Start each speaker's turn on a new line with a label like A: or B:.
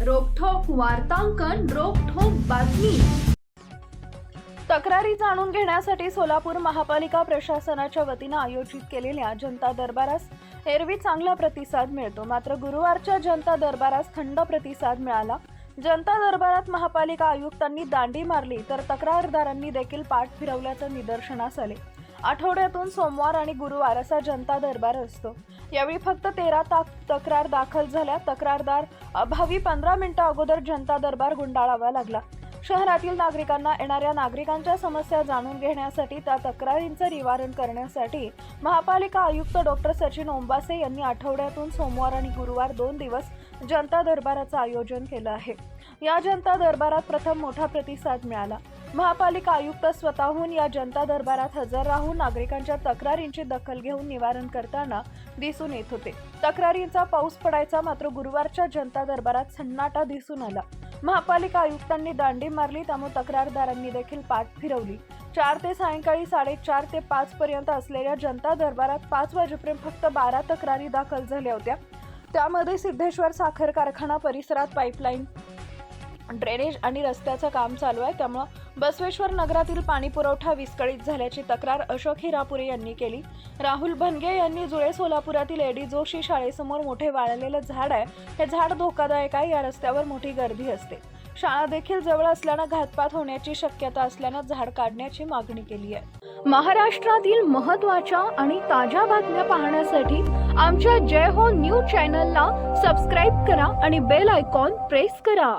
A: वार्तांकन रोखोक बातमी.
B: तक्रारी जाणून घेण्यासाठी सोलापूर महापालिका प्रशासनाच्या वतीनं आयोजित केलेल्या जनता दरबारास एरवी चांगला प्रतिसाद मिळतो. मात्र गुरुवारच्या जनता दरबारास थंड प्रतिसाद मिळाला. जनता दरबारात महापालिका आयुक्तांनी दांडी मारली तर तक्रारदारांनी देखील पाठ फिरवल्याचं निदर्शनास आले. आठवड्यातून सोमवार आणि गुरुवार असा जनता दरबार असतो. यावेळी फक्त तेरा ताक तक्रार दाखल झाल्या. तक्रारदार अभावी पंधरा मिनिटं अगोदर जनता दरबार गुंडाळावा लागला. शहरातील नागरिकांना येणाऱ्या नागरिकांच्या समस्या जाणून घेण्यासाठी त्या तक्रारींचं निवारण करण्यासाठी महापालिका आयुक्त डॉक्टर सचिन ओंबासे यांनी आठवड्यातून सोमवार आणि गुरुवार दोन दिवस जनता दरबाराचं आयोजन केलं आहे. या जनता दरबारात प्रथम मोठा प्रतिसाद मिळाला. महापालिका आयुक्त स्वतःहून या जनता दरबारात हजर राहून नागरिकांच्या तक्रारींची दखल घेऊन निवारण करताना दिसून येत होते. तक्रारींचा पाऊस पडायचा मात्र गुरुवारच्या जनता दरबारात सन्नाटा दिसून आला. महापालिका आयुक्तांनी दांडी मारली त्यामुळे तक्रारदारांनी देखील पाठ फिरवली. चार ते सायंकाळी साडेचार ते पाच पर्यंत असलेल्या जनता दरबारात पाच वाजेपर्यंत फक्त बारा तक्रारी दाखल झाल्या होत्या. त्यामध्ये सिद्धेश्वर साखर कारखाना परिसरात पाईपलाईन ड्रेनेज आणि रस्त्याचं काम चालू आहे. त्यामुळं बसवेश्वर नगरातील पाणीपुरवठा विस्कळीत झाल्याची तक्रार अशोक हिरापुरे यांनी केली. राहुल भनगे यांनी जुळे सोलापुरातील एडी जोशी शाळेसमोर मोठे वाळलेलं झाड आहे. हे झाड धोकादायक आहे. या रस्त्यावर मोठी गर्दी असते. शाळा देखील जवळ असल्यानं घातपात होण्याची शक्यता असल्यानं झाड काढण्याची मागणी केली आहे. महाराष्ट्रातील महत्त्वाच्या आणि ताज्या बातम्या पाहण्यासाठी आमच्या जय हो न्यूज चॅनलला सबस्क्राईब करा आणि बेल आयकॉन प्रेस करा.